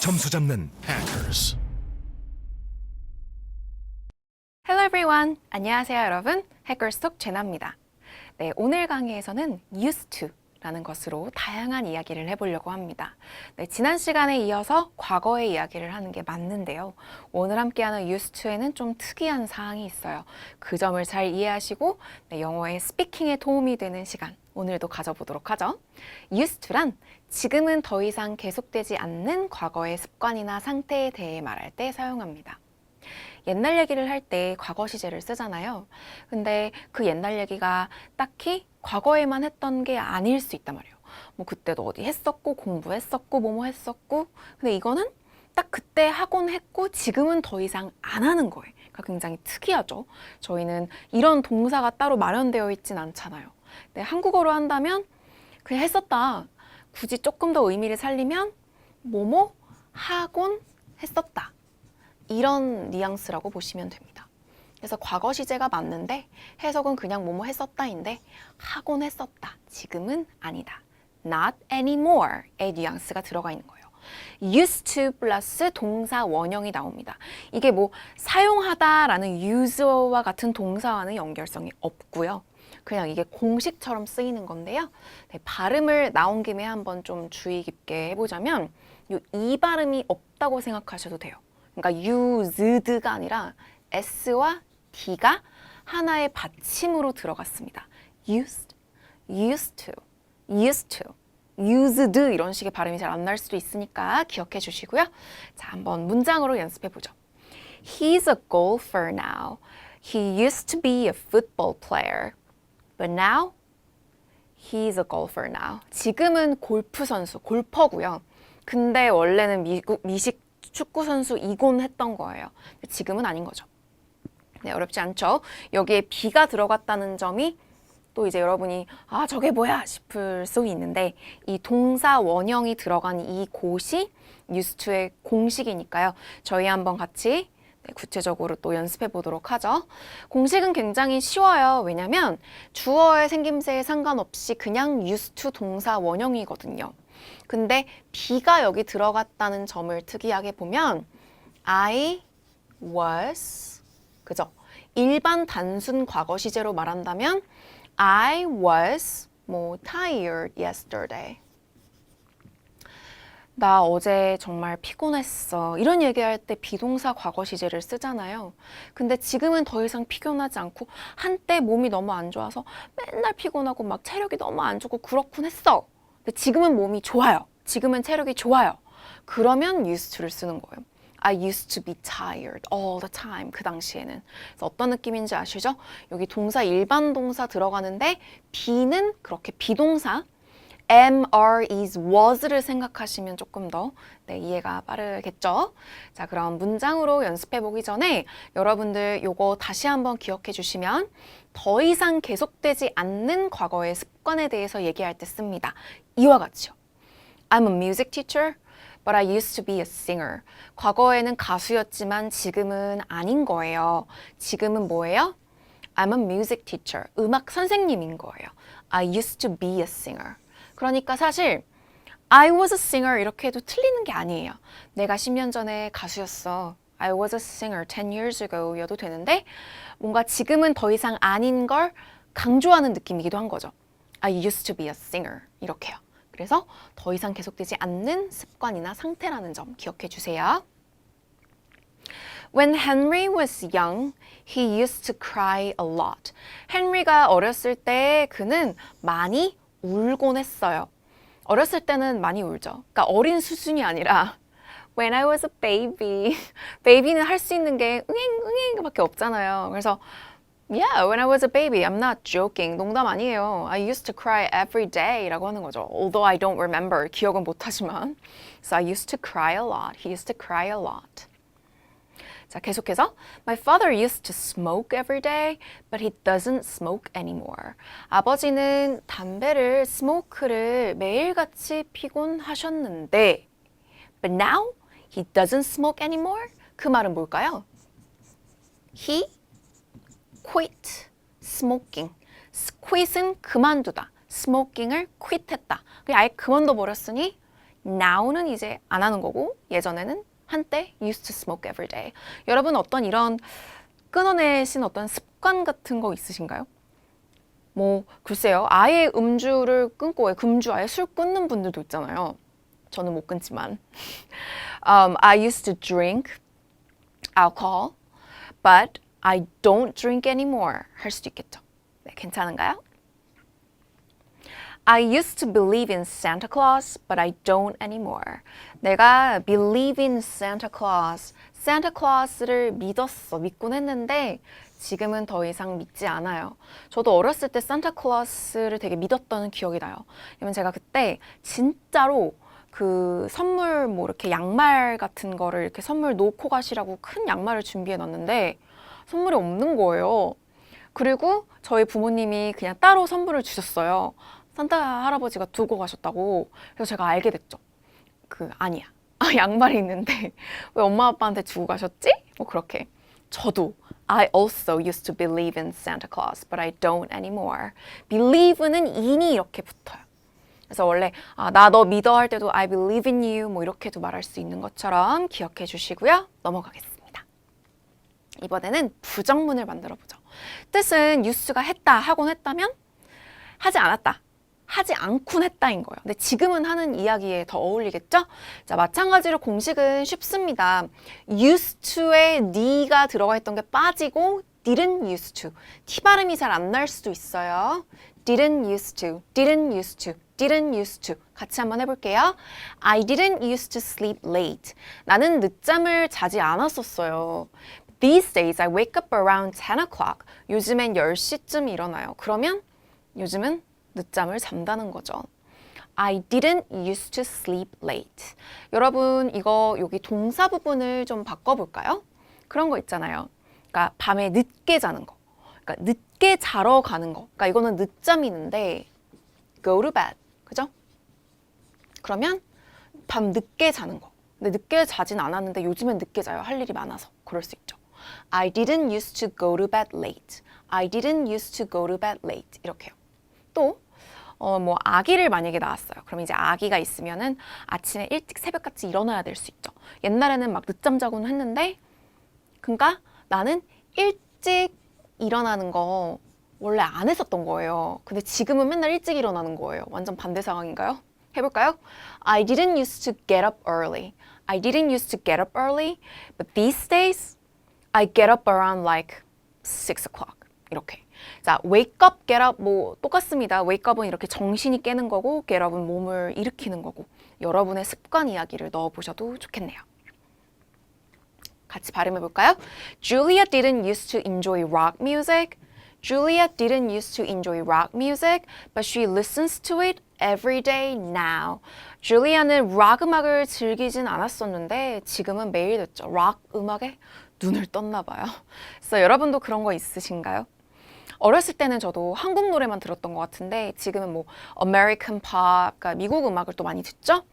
점수 잡는 Hackers. Hello everyone. 안녕하세요 여러분. 해커스톡 제나입니다. 네, 오늘 강의에서는 used to 라는 것으로 다양한 이야기를 해보려고 합니다. 네, 지난 시간에 이어서 과거의 이야기를 하는 게 맞는데요. 오늘 함께하는 to에는 좀 특이한 사항이 있어요. 그 점을 잘 이해하시고 네, 영어의 스피킹에 도움이 되는 시간 오늘도 가져보도록 하죠. to란 지금은 더 이상 계속되지 않는 과거의 습관이나 상태에 대해 말할 때 사용합니다. 옛날 얘기를 할 때 과거 시제를 쓰잖아요. 근데 그 옛날 얘기가 딱히 과거에만 했던 게 아닐 수 있단 말이에요. 뭐 그때도 어디 했었고 공부했었고 뭐뭐 했었고 근데 이거는 딱 그때 하곤 했고 지금은 더 이상 안 하는 거예요. 그러니까 굉장히 특이하죠. 저희는 이런 동사가 따로 마련되어 있진 않잖아요. 근데 한국어로 한다면 그냥 했었다. 굳이 조금 더 의미를 살리면 뭐뭐 하곤 했었다. 이런 뉘앙스라고 보시면 됩니다. 그래서 과거 시제가 맞는데 해석은 그냥 뭐뭐 했었다인데 하곤 했었다. 지금은 아니다. not anymore의 뉘앙스가 들어가 있는 거예요. used to 플러스 동사 원형이 나옵니다. 이게 뭐 사용하다라는 use와 같은 동사와는 연결성이 없고요. 그냥 이게 공식처럼 쓰이는 건데요. 네, 발음을 나온 김에 한번 좀 주의 깊게 해보자면 이이 발음이 없다고 생각하셔도 돼요. 그러니까 used가 아니라 s와 d가 하나의 받침으로 들어갔습니다. used, used to, used to, used 이런 식의 발음이 잘 안 날 수도 있으니까 기억해 주시고요. 자, 한번 문장으로 연습해 보죠. He's a golfer now. He used to be a football player. But now he's a golfer now. 지금은 골프 선수, 골퍼고요. 근데 원래는 미국 미식 축구 선수이곤 했던 거예요. 지금은 아닌 거죠. 네, 어렵지 않죠? 여기에 비가 들어갔다는 점이 또 이제 여러분이 아 저게 뭐야 싶을 수 있는데 이 동사 원형이 들어간 이 곳이 뉴스투의 공식이니까요. 저희 한번 같이 네, 구체적으로 또 연습해 보도록 하죠. 공식은 굉장히 쉬워요. 왜냐면 주어의 생김새에 상관없이 그냥 used 동사 원형이거든요. 근데 be가 여기 들어갔다는 점을 특이하게 보면 I was 그죠? 일반 단순 과거 시제로 말한다면 I was 뭐 tired yesterday. 나 어제 정말 피곤했어. 이런 얘기할 때 비동사 과거 시제를 쓰잖아요. 근데 지금은 더 이상 피곤하지 않고 한때 몸이 너무 안 좋아서 맨날 피곤하고 막 체력이 너무 안 좋고 그렇군 했어. 지금은 몸이 좋아요. 지금은 체력이 좋아요. 그러면 used to를 쓰는 거예요. I used to be tired all the time. 그 당시에는. 어떤 느낌인지 아시죠? 여기 동사 일반 동사 들어가는데 be는 그렇게 비동사 is, was를 생각하시면 조금 더 네, 이해가 빠르겠죠? 자, 그럼 문장으로 연습해 보기 전에 여러분들 요거 다시 한번 기억해 주시면 더 이상 계속되지 않는 과거의 습관에 대해서 얘기할 때 씁니다. 이와 같이요. I'm a music teacher, but I used to be a singer. 과거에는 가수였지만 지금은 아닌 거예요. 지금은 뭐예요? I'm a music teacher. 음악 선생님인 거예요. I used to be a singer. 그러니까 사실 I was a singer 이렇게 해도 틀리는 게 아니에요. 내가 10년 전에 가수였어. I was a singer 10 years ago 여도 되는데 뭔가 지금은 더 이상 아닌 걸 강조하는 느낌이기도 한 거죠. I used to be a singer 이렇게요. 그래서 더 이상 계속되지 않는 습관이나 상태라는 점 기억해 주세요. When Henry was young, he used to cry a lot. 헨리가 어렸을 때 그는 많이 울곤 했어요. 어렸을 때는 많이 울죠. 그러니까 어린 수준이 아니라 When I was a baby. 베이비는 할 수 있는 게 응행 응행밖에 없잖아요. 그래서 Yeah, when I was a baby, I'm not joking. 농담 아니에요. I used to cry every day라고 하는 거죠. Although I don't remember, 기억은 못하지만. So I used to cry a lot. He used to cry a lot. 자, 계속해서 My father used to smoke every day, but he doesn't smoke anymore. 아버지는 담배를 스모크를 매일같이 피곤 하셨는데 But now he doesn't smoke anymore. 그 말은 뭘까요? He quit smoking. quit은 그만두다. smoking을 quit했다. 아예 그만둬 버렸으니 now는 이제 안 하는 거고 예전에는 한때 used to smoke every day. 여러분 어떤 이런 끊어내신 어떤 습관 같은 거 있으신가요? 뭐 글쎄요. 아예 음주를 끊고 금주 아예 술 끊는 분들도 있잖아요. 저는 못 끊지만. um, I used to drink alcohol, but I don't drink anymore. 할 수도 있겠죠. 네, 괜찮은가요? I used to believe in Santa Claus, but I don't anymore. 내가 believe in Santa Claus, Santa Claus를 믿었어, 믿곤 했는데 지금은 더 이상 믿지 않아요. 저도 어렸을 때 산타 클로스를 되게 믿었던 기억이 나요. 왜냐면 제가 그때 진짜로 그 선물 뭐 이렇게 양말 같은 거를 이렇게 선물 놓고 가시라고 큰 양말을 준비해 놨는데 선물이 없는 거예요. 그리고 저희 부모님이 그냥 따로 선물을 주셨어요. 산타 할아버지가 두고 가셨다고. 그래서 제가 알게 됐죠. 그 아니야. 아, 양말이 있는데 왜 엄마 아빠한테 주고 가셨지? 뭐 그렇게. 저도 I also used to believe in Santa Claus, but I don't anymore. believe는 in이 이렇게 붙어요. 그래서 원래 아, 나 너 믿어 할 때도 I believe in you 뭐 이렇게도 말할 수 있는 것처럼 기억해 주시고요. 넘어가겠습니다. 이번에는 부정문을 만들어 보죠. 뜻은 use가 했다 하곤 했다면 하지 않았다. 하지 않곤 했다인 거예요. 근데 지금은 하는 이야기에 더 어울리겠죠? 자, 마찬가지로 공식은 쉽습니다. used to에 ne가 들어가 있던 게 빠지고 didn't used to. T 발음이 잘 안 날 수도 있어요. didn't used to, didn't used to, didn't used to. 같이 한번 해볼게요. I didn't used to sleep late. 나는 늦잠을 자지 않았었어요. These days I wake up around 10 o'clock. 요즘엔 10시쯤 일어나요. 그러면 요즘은 늦잠을 잔다는 거죠. I didn't used to sleep late. 여러분 이거 여기 동사 부분을 좀 바꿔볼까요? 그런 거 있잖아요. 그러니까 밤에 늦게 자는 거. 그러니까 늦게 자러 가는 거. 그러니까 이거는 늦잠이는데 go to bed. 그죠? 그러면 밤 늦게 자는 거. 근데 늦게 자진 않았는데 요즘엔 늦게 자요. 할 일이 많아서. 그럴 수 있죠. I didn't used to go to bed late. I didn't used to go to bed late. 이렇게요. 또 어, 뭐 아기를 만약에 낳았어요. 그럼 이제 아기가 있으면은 아침에 일찍 새벽같이 일어나야 될 수 있죠. 옛날에는 막 늦잠 자고는 했는데 그러니까 나는 일찍 일어나는 거 원래 안 했었던 거예요. 근데 지금은 맨날 일찍 일어나는 거예요. 완전 반대 상황인가요? 해볼까요? I didn't used to get up early. I didn't used to get up early, but these days I get up around like 6 o'clock. 이렇게. 자, wake up, get up 뭐 똑같습니다. wake up은 이렇게 정신이 깨는 거고 get up은 몸을 일으키는 거고 여러분의 습관 이야기를 넣어 보셔도 좋겠네요. 같이 발음해 볼까요? Julia didn't used to enjoy rock music. Julia didn't used to enjoy rock music, but she listens to it every day now. 줄리아는 락 음악을 즐기진 않았었는데 지금은 매일 듣죠. 락 음악에 눈을 떴나 봐요. 그래서 여러분도 그런 거 있으신가요? 어렸을 때는 저도 한국 노래만 들었던 것 같은데 지금은 뭐 American pop, 그러니까 미국 음악을 또 많이 듣죠.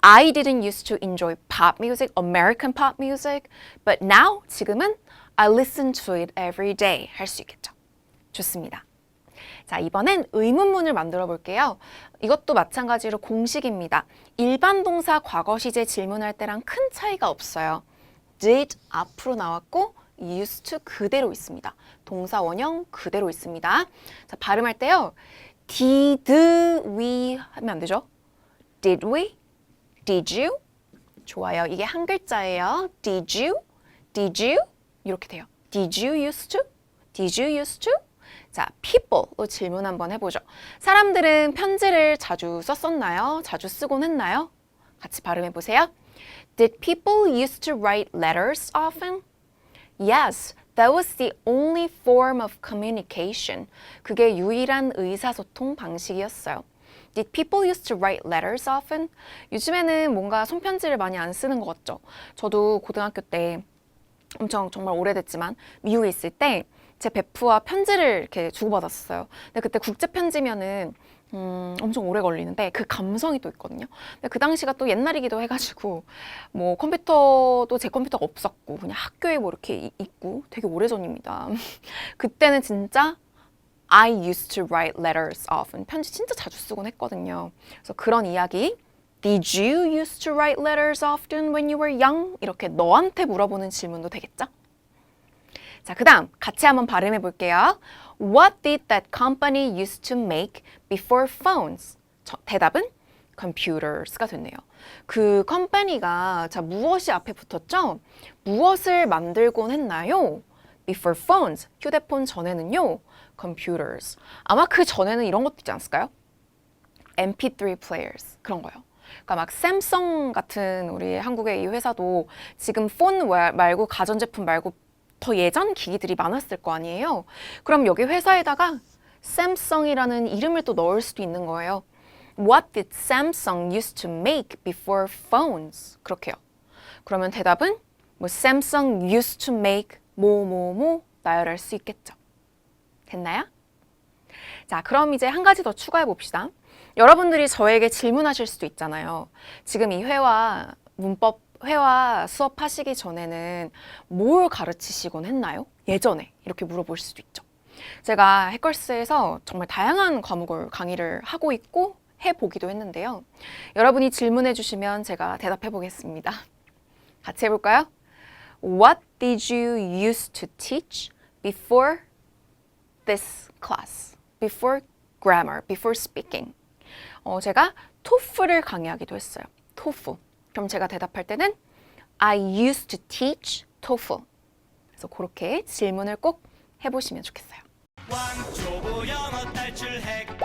I didn't used to enjoy pop music, American pop music, but now 지금은 I listen to it every day 할 수 있겠죠. 좋습니다. 자, 이번엔 의문문을 만들어 볼게요. 이것도 마찬가지로 공식입니다. 일반 동사 과거 시제 질문할 때랑 큰 차이가 없어요. did 앞으로 나왔고 used 그대로 있습니다. 동사 원형 그대로 있습니다. 자, 발음할 때요. did we 하면 안 되죠? did we? did you? 좋아요. 이게 한 글자예요. did you? did you? 이렇게 돼요. did you used to? did you used to? 자, people로 질문 한번 해보죠. 사람들은 편지를 자주 썼었나요? 자주 쓰곤 했나요? 같이 발음해 보세요. Did people used to write letters often? Yes, that was the only form of communication. 그게 유일한 의사소통 방식이었어요. Did people used to write letters often? 요즘에는 뭔가 손편지를 많이 안 쓰는 것 같죠? 저도 고등학교 때 엄청 정말 오래됐지만 미국에 있을 때 제 베프와 편지를 이렇게 주고받았어요. 근데 그때 국제 편지면은 음, 엄청 오래 걸리는데 그 감성이 또 있거든요. 근데 그 당시가 또 옛날이기도 해가지고 뭐 컴퓨터도 제 컴퓨터가 없었고 그냥 학교에 뭐 이렇게 이- 있고 되게 오래 전입니다. 그때는 진짜 I used to write letters often 편지 진짜 자주 쓰곤 했거든요. 그래서 그런 이야기 Did you used to write letters often when you were young? 이렇게 너한테 물어보는 질문도 되겠죠? 자, 그 다음 같이 한번 발음해 볼게요. What did that company used to make before phones? 저, 대답은 computers가 됐네요. 그 컴퍼니가 자 무엇이 앞에 붙었죠? 무엇을 만들곤 했나요? Before phones, 휴대폰 전에는요, computers. 아마 그 전에는 이런 것도 있지 않았을까요? MP3 players 그런 거요. 그러니까 막 샘성 같은 우리 한국의 이 회사도 지금 폰 와- 말고 가전제품 말고 더 예전 기기들이 많았을 거 아니에요. 그럼 여기 회사에다가 샘성이라는 이름을 또 넣을 수도 있는 거예요. What did Samsung used to make before phones? 그렇게요. 그러면 대답은 뭐 Samsung used to make 뭐뭐뭐 나열할 수 있겠죠. 됐나요? 자, 그럼 이제 한 가지 더 추가해 봅시다. 여러분들이 저에게 질문하실 수도 있잖아요. 지금 이 회화 문법 회화 수업하시기 전에는 뭘 가르치시곤 했나요? 예전에 이렇게 물어볼 수도 있죠. 제가 해컬스에서 정말 다양한 과목을 강의를 하고 있고 해보기도 했는데요. 여러분이 질문해 주시면 제가 대답해 보겠습니다. 같이 해볼까요? What did you used to teach before this class? Before grammar, before speaking. 어, 제가 토프를 강의하기도 했어요. 토프. 그럼 제가 대답할 때는 I used to teach TOEFL. 그래서 그렇게 질문을 꼭 해보시면 좋겠어요. 왕초보 영어 탈출 핵